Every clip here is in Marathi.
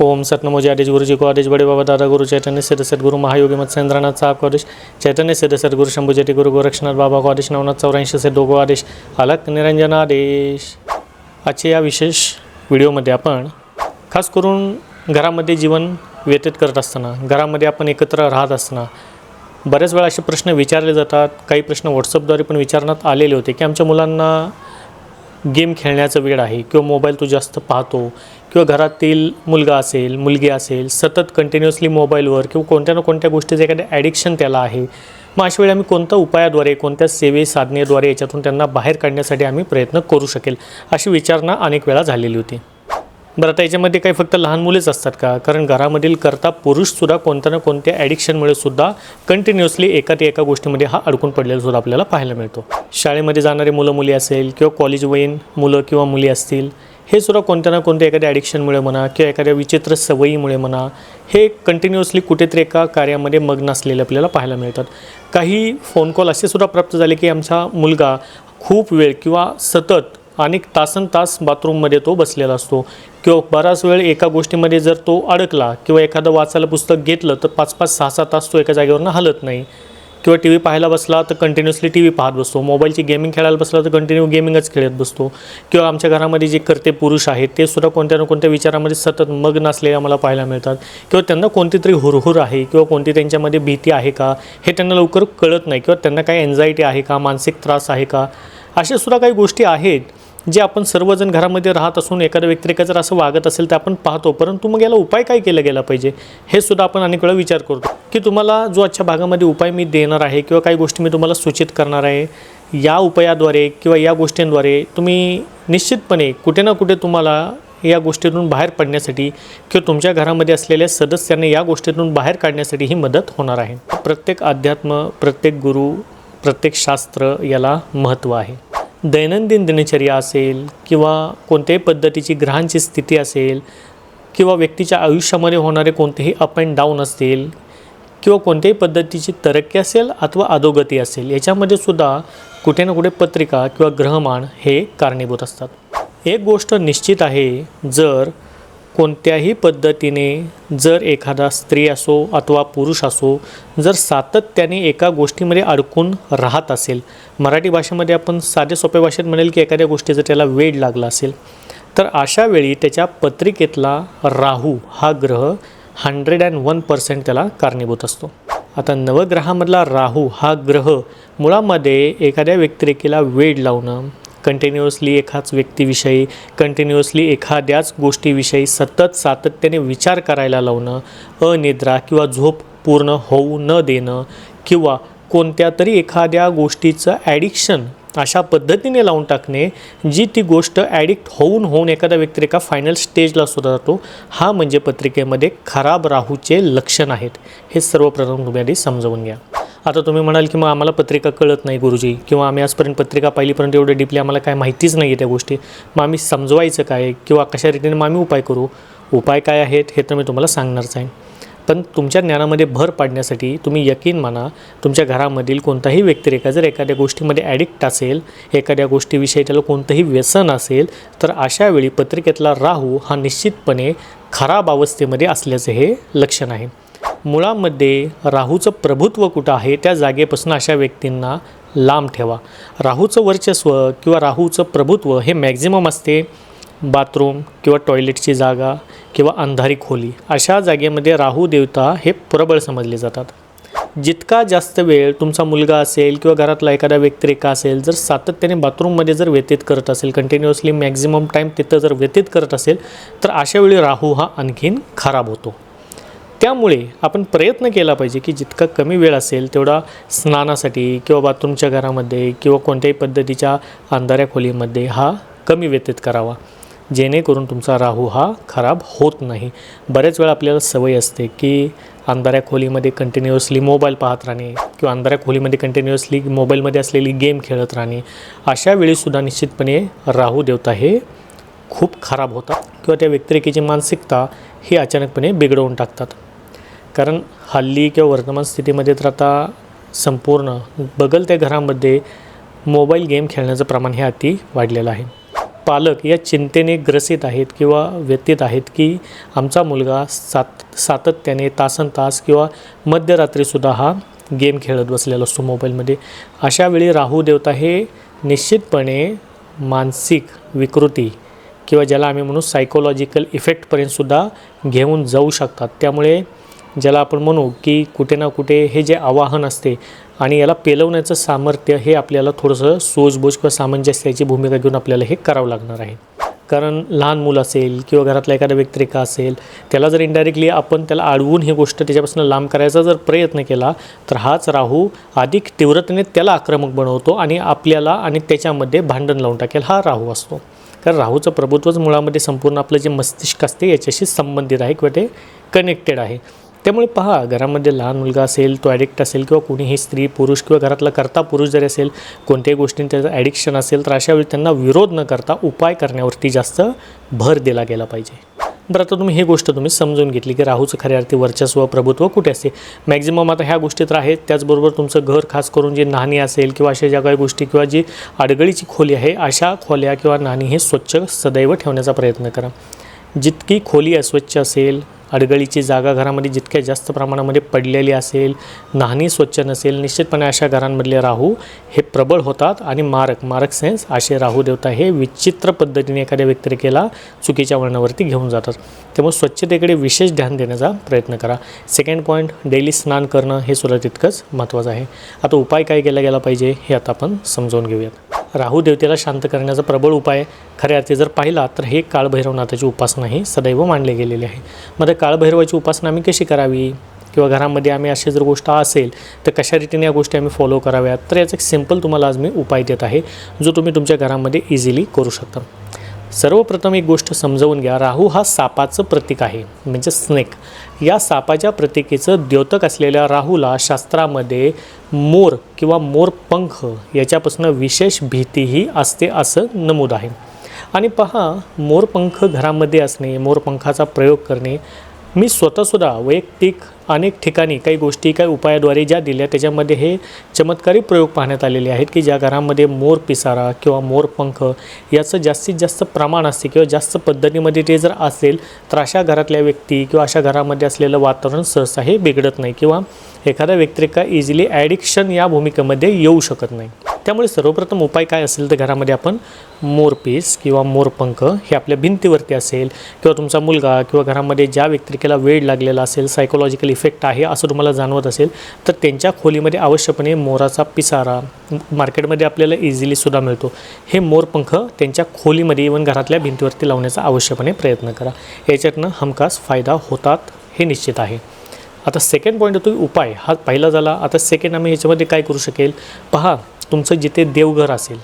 ओम सतनमोजी आदेश गुरुजी को आदेश बड़े बाबा दादा गुरु चैतन्य सिद्ध सद्गुरु महायोगी मत सेंद्रनाथ साहब को आदेश चैतन्य सिद्ध सद्गुरु शंभू जेटी गुरु गोरक्षनाथ बाबा को आदेश नवनाथ चौऱ्याऐंशी से दोघो आदेश अलक निरंजन आदेश। आजच्या या विशेष व्हिडिओमध्ये आपण खास करून घरामध्ये जीवन व्यतीत करत असताना घरामध्ये आपण एकत्र राहत असताना बऱ्याच वेळा असे प्रश्न विचारले जातात काही प्रश्न व्हॉट्सअपद्वारे पण विचारण्यात आलेले होते की आमच्या मुलांना गेम खेळण्याचा वेळ आहे किंवा मोबाईल तू जास्त पाहतो किंवा घरातील मुलगा असेल मुलगी असेल सतत कंटिन्युअसली मोबाईलवर किंवा कोणत्या ना कोणत्या गोष्टीचं एखादं ॲडिक्शन त्याला आहे मग अशा वेळी आम्ही कोणत्या उपायाद्वारे कोणत्या सेवे साधनेद्वारे याच्यातून त्यांना बाहेर काढण्यासाठी आम्ही प्रयत्न करू शकेल अशी विचारणा अनेक वेळा झालेली होती. बरं आता याच्यामध्ये काही फक्त लहान मुलेच असतात का? कारण घरामधील करता पुरुषसुद्धा कोणत्या ना कोणत्या ॲडिक्शनमुळे सुद्धा कंटिन्युअसली एका ते एका गोष्टीमध्ये हा अडकून पडलेला सुद्धा आपल्याला पाहायला मिळतो. शाळेमध्ये जाणारे मुलं मुली असेल किंवा कॉलेजवयीन मुलं किंवा मुली असतील हे सुद्धा कोणत्या ना कोणत्या एखाद्या ॲडिक्शनमुळे म्हणा किंवा एखाद्या विचित्र सवयीमुळे म्हणा हे कंटिन्युअसली कुठेतरी एका कार्यामध्ये मग्न असलेले आपल्याला पाहायला मिळतात. काही फोन कॉल असे सुद्धा प्राप्त झाले की आमचा मुलगा खूप वेळ किंवा सतत अनेक तासन तास बाथरूममध्ये तो बसलेला असतो. किंवा बराच वेळ एका गोष्टीमध्ये जर तो अडकला किंवा एखादं वाचायला पुस्तक घेतलं तर पाच पाच सहा सहा तास तो एका जागेवरनं हलत नाही. किंवा टी व्ही पाहायला बसला तर कंटिन्युअसली टी व्ही पाहत बसतो. मोबाईलची गेमिंग खेळायला बसला तर कंटिन्यू गेमिंगच खेळत बसतो. किंवा आमच्या घरामध्ये जे करते पुरुष आहेत ते सुद्धा कोणत्या ना कोणत्या विचारामध्ये सतत मग्न असलेले आम्हाला पाहायला मिळतात. किंवा त्यांना कोणती तरी हुरहुर आहे किंवा कोणती त्यांच्यामध्ये भीती आहे का हे त्यांना लवकर कळत नाही. किंवा त्यांना काही एन्झायटी आहे का मानसिक त्रास आहे का अशा सुद्धा काही गोष्टी आहेत. जे आपण सर्वजण घरामध्ये राहत असून एखाद्या व्यक्तीकडे जर असं वागत असेल तर आपण पाहतो. परंतु मग याला उपाय काय केला गेला पाहिजे? हे सुद्धा आपण अनेक वेळा विचार करतो. की तुम्हाला जो आजच्या भागामध्ये उपाय मी देणार आहे किंवा काही गोष्टी मी तुम्हाला सूचित करणार आहे या उपायाद्वारे किंवा या गोष्टींद्वारे तुम्ही निश्चितपणे कुठे ना कुठे तुम्हाला या गोष्टीतून बाहेर पडण्यासाठी किंवा तुमच्या घरामध्ये असलेल्या सदस्यांना या गोष्टीतून बाहेर काढण्यासाठी ही मदत होणार आहे. प्रत्येक अध्यात्म प्रत्येक गुरु प्रत्येक शास्त्र याला महत्त्व आहे. दैनंदिन दिनचर्या असेल किंवा कोणत्याही पद्धतीची ग्रहांची स्थिती असेल किंवा व्यक्तीच्या आयुष्यामध्ये होणारे कोणतेही अप अँड डाऊन असतील किंवा कोणत्याही पद्धतीची तरक्की असेल अथवा अधोगती असेल याच्यामध्ये सुद्धा कुठे ना कुठे पत्रिका किंवा ग्रहमान हे कारणीभूत असतात. एक गोष्ट निश्चित आहे जर कोणत्याही पद्धतीने जर एखादा स्त्री असो अथवा पुरुष असो जर सातत्याने एका गोष्टीमध्ये अडकून राहत असेल मराठी भाषेमध्ये आपण साध्या सोप्या भाषेत म्हणेल की एखाद्या गोष्टीचा त्याला वेड लागला असेल तर अशा वेळी त्याच्या पत्रिकेतला राहू हा ग्रह हंड्रेड अँड वन पर्सेंट त्याला कारणीभूत असतो. आता नवग्रहामधला राहू हा ग्रह मुळामध्ये एखाद्या व्यक्तिरेखेला वेड लावणं कंटिन्युअसली एकाच व्यक्तीविषयी कंटिन्युअसली एखाद्याच गोष्टीविषयी सतत सातत्याने विचार करायला लावणं अनिद्रा किंवा झोप पूर्ण होऊ न देणं किंवा कोणत्या तरी एखाद्या गोष्टीचं ॲडिक्शन अशा पद्धतीने लावून टाकणे जी ती गोष्ट ॲडिक्ट होऊन होऊन एखाद्या व्यक्तिरेखा फायनल स्टेजला सुद्धा जातो हा म्हणजे पत्रिकेमध्ये खराब राहूचे लक्षण आहेत. हे सर्वप्रथम तुम्ही आधी समजवून घ्या. आता तुम्ही म्हणाल की मग आम्हाला पत्रिका कळत नाही गुरुजी किंवा आम्ही आजपर्यंत पत्रिका पाहिली परंतु एवढं डीपली आम्हाला काय माहितीच नाही आहे त्या गोष्टी. मग आम्ही समजवायचं काय किंवा कशा रीतीने मग आम्ही उपाय करू? उपाय काय आहेत हे तर मी तुम्हाला सांगणारच आहे. पण तुमच्या ज्ञानामध्ये भर पाडण्यासाठी तुम्ही यकीन माना तुमच्या घरामधील कोणताही व्यक्तिरेखा जर एखाद्या गोष्टीमध्ये ॲडिक्ट असेल एखाद्या गोष्टीविषयी त्याला कोणतंही व्यसन असेल तर अशा वेळी पत्रिकेतला राहू हा निश्चितपणे खराब अवस्थेमध्ये असल्याचं हे लक्षण आहे. मुळामध्ये राहूचं प्रभुत्व कुठं आहे त्या जागेपासून अशा व्यक्तींना लांब ठेवा. राहूचं वर्चस्व किंवा राहूचं प्रभुत्व हे मॅक्झिमम असते बाथरूम किंवा टॉयलेटची जागा किंवा अंधारी खोली. अशा जागेमध्ये राहू देवता हे प्रबळ समजले जातात. जितका जास्त वेळ तुमचा मुलगा असेल किंवा घरातला एखादा व्यक्तिरेखा असेल जर सातत्याने बाथरूममध्ये जर व्यतीत करत असेल कंटिन्युअसली मॅक्झिमम टाईम तिथं जर व्यतीत करत असेल तर अशावेळी राहू हा आणखीन खराब होतो. त्यामुळे आपण प्रयत्न केला पाहिजे की जितका कमी वेळ असेल तेवढा स्नानासाठी किंवा बाथरूमच्या घरामध्ये किंवा कोणत्याही पद्धतीच्या अंधाऱ्या खोलीमध्ये हा कमी व्यतीत करावा. जेणेकरून तुमचा राहू हा खराब होत नाही. बरेच वेळा आपल्याला सवय असते की अंधाऱ्या खोलीमध्ये कंटिन्युअसली मोबाईल पाहत राहणे किंवा अंधाऱ्या खोलीमध्ये कंटिन्युअसली मोबाईलमध्ये असलेली गेम खेळत राहणे अशा वेळीसुद्धा निश्चितपणे राहू देवता हे खूप खराब होतात किंवा त्या व्यतिरेकीची मानसिकता ही अचानकपणे बिघडवून टाकतात. कारण हल्ली किंवा वर्तमान स्थितीमध्ये तर आता संपूर्ण बगल त्या घरामध्ये मोबाईल गेम खेळण्याचं प्रमाण हे अति वाढलेलं आहे. पालक या चिंतेने ग्रसित आहेत किंवा व्यतीत आहेत की आमचा मुलगा सात सातत्याने तासन तास किंवा मध्यरात्रीसुद्धा हा गेम खेळत बसलेला असतो मोबाईलमध्ये. अशा वेळी राहू देवता हे निश्चितपणे मानसिक विकृती किंवा ज्याला आम्ही म्हणू सायकोलॉजिकल इफेक्टपर्यंतसुद्धा घेऊन जाऊ शकतात. त्यामुळे ज्याला आपण म्हणू की कुठे ना कुठे हे जे आवाहन असते आणि याला पेलवण्याचं सामर्थ्य हे आपल्याला थोडंसं सोजबोज किंवा सामंजस्याची भूमिका घेऊन आपल्याला हे करावं लागणार आहे. कारण लहान मूल असेल किंवा घरातला एखादा व्यक्तिरेखा असेल त्याला जर इनडायरेक्टली आपण त्याला अडवून ही गोष्ट त्याच्यापासून लांब करायचा जर प्रयत्न केला तर हाच राहू अधिक तीव्रतेने त्याला आक्रमक बनवतो आणि आपल्याला आणि त्याच्यामध्ये भांडण लावून टाकेल हा राहू असतो. कारण राहूचं प्रभुत्वच मुळामध्ये संपूर्ण आपलं जे मस्तिष्क असते याच्याशी संबंधित आहे किंवा ते कनेक्टेड आहे. त्यामुळे पहा घरामध्ये लहान मुलगा असेल तो ॲडिक्ट असेल किंवा कोणीही स्त्री पुरुष किंवा घरातला करता पुरुष जरी असेल कोणत्याही गोष्टींनी त्याचं ॲडिक्शन असेल तर अशा वेळी त्यांना विरोध न करता उपाय करण्यावरती जास्त भर दिला गेला पाहिजे. बरं आता तुम्ही ही गोष्ट तुम्ही समजून घेतली की राहूचं खऱ्या अर्थी वर्चस्व प्रभुत्व कुठे असते? मॅक्झिमम आता ह्या गोष्टी तर आहेत त्याचबरोबर तुमचं घर खास करून जे नाणी असेल किंवा अशा ज्या काही गोष्टी किंवा जी अडगळीची खोली आहे अशा खोल्या किंवा नाणी हे स्वच्छ सदैव ठेवण्याचा प्रयत्न करा. जितकी खोली अस्वच्छ असेल अडगळीची जागा घरामध्ये जितक्या जास्त प्रमाणामध्ये पडलेली असेल नाहणी स्वच्छ नसेल निश्चितपणे अशा घरांमधले राहू हे प्रबळ होतात आणि मारक मारक सेन्स असे राहू देवता हे विचित्र पद्धतीने एखाद्या व्यक्तिरेखेला चुकीच्या वळणावरती घेऊन जातात. त्यामुळे स्वच्छतेकडे विशेष ध्यान देण्याचा प्रयत्न करा. सेकंड पॉईंट डेली स्नान करणं हे सुद्धा तितकंच महत्त्वाचं आहे. आता उपाय काय केला गेला पाहिजे हे आता आपण समजावून घेऊयात. राहू देवतेला शांत करण्याचा प्रबळ उपाय खऱ्या अर्थी जर पाहिला तर हे काळभैरवनाथाची उपासना ही सदैव मांडली गेलेली आहे. मग त्या काळभैरवाची उपासना आम्ही कशी करावी? किंवा घरामध्ये आम्ही अशी जर गोष्ट असेल तर कशा रीतीने या गोष्टी आम्ही फॉलो कराव्यात? तर याचा एक सिंपल तुम्हाला आज मी उपाय देत आहे जो तुम्ही तुमच्या घरामध्ये इझिली करू शकता. सर्वप्रथम एक गोष्ट समजवून घ्या. राहू हा सापाचं प्रतीक आहे म्हणजे स्नेक या सापाच्या प्रतीकेचं द्योतक असलेल्या राहूला शास्त्रामध्ये मोर किंवा मोरपंख याच्यापासून विशेष भीतीही असते असं नमूद आहे. आणि पहा मोरपंख घरामध्ये असणे मोरपंखाचा प्रयोग करणे मी स्वतःसुद्धा वैयक्तिक अनेक ठिकाणी काही गोष्टी काही उपायाद्वारे ज्या दिल्या त्याच्यामध्ये हे चमत्कारी प्रयोग पाहण्यात आलेले आहेत की ज्या घरामध्ये मोर पिसारा किंवा मोरपंख याचं जास्तीत जास्त प्रमाण असते किंवा जास्त पद्धतीमध्ये ते जर असेल तर अशा घरातल्या व्यक्ती किंवा अशा घरामध्ये असलेलं वातावरण सहसा हे बिघडत नाही किंवा एखाद्या व्यक्तिरेखा इझिली ॲडिक्शन या भूमिकेमध्ये येऊ शकत नाही. त्यामुळे सर्वप्रथम उपाय काय असेल तर घरामध्ये आपण मोरपीस किंवा मोरपंख हे आपल्या भिंतीवरती असेल किंवा तुमचा मुलगा किंवा घरामध्ये ज्या व्यक्तिरेखेला वेळ लागलेला असेल सायकोलॉजिकल इफेक्ट आहे असं तुम्हाला जाणवत असेल तर त्यांच्या खोलीमध्ये अवश्यपणे मोराचा पिसारा मार्केटमध्ये आपल्याला इझिली सुद्धा मिळतो. हे मोरपंख त्यांच्या खोलीमध्ये इवन घरातल्या भिंतीवरती लावण्याचा आवश्यकपणे प्रयत्न करा. याच्यातनं हमखास फायदा होतात हे निश्चित आहे. आता सेकंड पॉईंट होतो उपाय. हा पहिला झाला. आता सेकंड आम्ही ह्याच्यामध्ये काय करू शकेल? पहा तुमचं जिथे देवघर असेल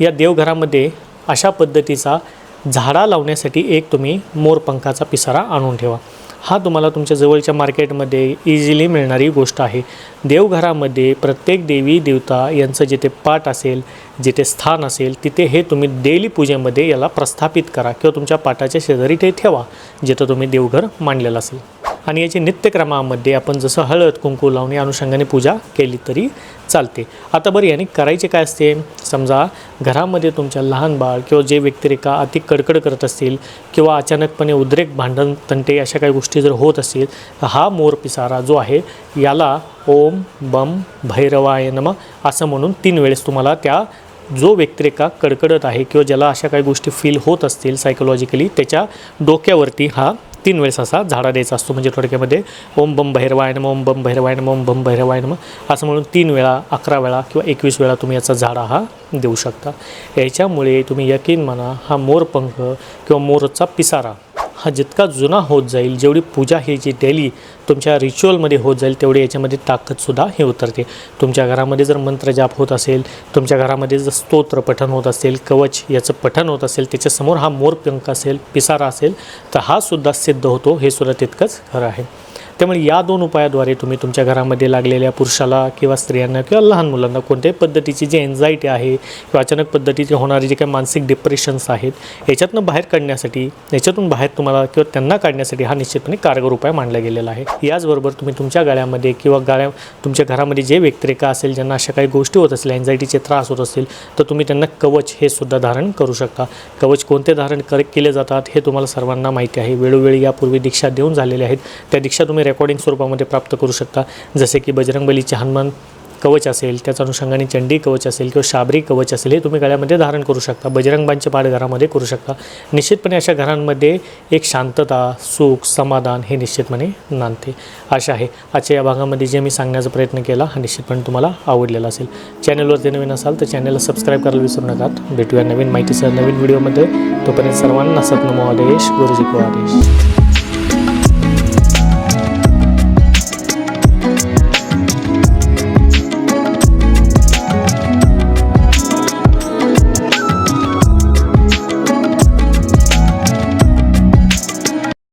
या देवघरामध्ये अशा पद्धतीचा झाडा लावण्यासाठी एक तुम्ही मोरपंखाचा पिसारा आणून ठेवा. हा तुम्हाला तुमच्या जवळच्या मार्केटमध्ये इझिली मिळणारी गोष्ट आहे. देवघरामध्ये प्रत्येक देवी देवता यांचं जिथे पाठ असेल जिथे स्थान असेल तिथे हे तुम्ही डेली पूजेमध्ये याला प्रस्थापित करा किंवा तुमच्या पाटाच्या शेजारी ते ठेवा जिथं तुम्ही देवघर मांडलेलं असेल. आणि याची नित्यक्रमामध्ये आपण जसं हळद कुंकू लावून या अनुषंगाने पूजा केली तरी चालते. आता बरं याने करायचे काय असते? समजा घरामध्ये तुमच्या लहान बाळ किंवा जे व्यक्तिरेखा अति कडकड करत असतील किंवा अचानकपणे उद्रेक भांडण तंटे अशा काही गोष्टी जर होत असतील तर हा मोर पिसारा जो आहे याला ओम बम भैरवाय नम असं म्हणून तीन वेळेस तुम्हाला त्या जो व्यक्तिरेखा कडकडत आहे किंवा ज्याला अशा काही गोष्टी फील होत असतील सायकोलॉजिकली त्याच्या डोक्यावरती हा तीन वेळेस असा झाडा द्यायचा असतो म्हणजे थोडक्यामध्ये ओम बम भैरवाय नम ओम बम भैरवाय नम ओम बम भैरवाय नम असं म्हणून तीन वेळा अकरा वेळा किंवा एकवीस वेळा तुम्ही याचा झाडा हा देऊ शकता. याच्यामुळे तुम्ही यकीन म्हणा हा मोरपंख किंवा मोरचा पिसारा हा जितका जुना होत जाईल जेवढी पूजा ही जी डेली तुमच्या रिच्युअलमध्ये होत जाईल तेवढी याच्यामध्ये ताकदसुद्धा हे उतरते. तुमच्या घरामध्ये जर मंत्रजाप होत असेल तुमच्या घरामध्ये जर स्तोत्र पठण होत असेल कवच याचं पठण होत असेल त्याच्यासमोर हा मोरपंख असेल पिसारा असेल तर हा सुद्धा सिद्ध होतो हे सुद्धा तितकंच खरं आहे. त्यामुळे या दोन उपायाद्वारे तुम्ही तुमच्या घरामध्ये लागलेल्या पुरुषाला किंवा स्त्रियांना किंवा लहान मुलांना कोणत्याही पद्धतीची जी एन्झायटी आहे किंवा अचानक पद्धतीचे होणारे जे काही मानसिक डिप्रेशन्स आहेत याच्यातनं बाहेर काढण्यासाठी याच्यातून बाहेर तुम्हाला किंवा त्यांना काढण्यासाठी हा निश्चितपणे कारगर उपाय मानला गेलेला आहे. याचबरोबर तुम्ही तुमच्या गाळ्यामध्ये किंवा गाळ्या तुमच्या घरामध्ये जे व्यक्तिरेखा असेल ज्यांना अशा काही गोष्टी होत असतील एन्झायटीचे त्रास होत असतील तर तुम्ही त्यांना कवच हे सुद्धा धारण करू शकता. कवच कोणते धारण कर केले जातात हे तुम्हाला सर्वांना माहिती आहे. वेळोवेळी यापूर्वी दीक्षा देऊन झालेल्या आहेत. त्या दीक्षा तुम्ही रेकॉर्डिंग स्वरूपामध्ये प्राप्त करू शकता. जसे की बजरंगबलीचे हनुमान कवच असेल त्याच्या अनुषंगाने चंडी कवच असेल किंवा शाबरी कवच असेल हे तुम्ही गळ्यामध्ये धारण करू शकता. बजरंगबांचे पाठ घरामध्ये करू शकता. निश्चितपणे अशा घरांमध्ये एक शांतता सुख समाधान हे निश्चितपणे नांदते. अशा आहे आजच्या या भागामध्ये जे मी सांगण्याचा प्रयत्न केला हा निश्चितपणे तुम्हाला आवडलेला असेल. चॅनलवरती नवीन असाल तर चॅनलला सबस्क्राईब करायला विसरू नका. भेटूया नवीन माहितीसह नवीन व्हिडिओमध्ये. तोपर्यंत सर्वांना सतनमो आदेश गुरुजी को आदेश.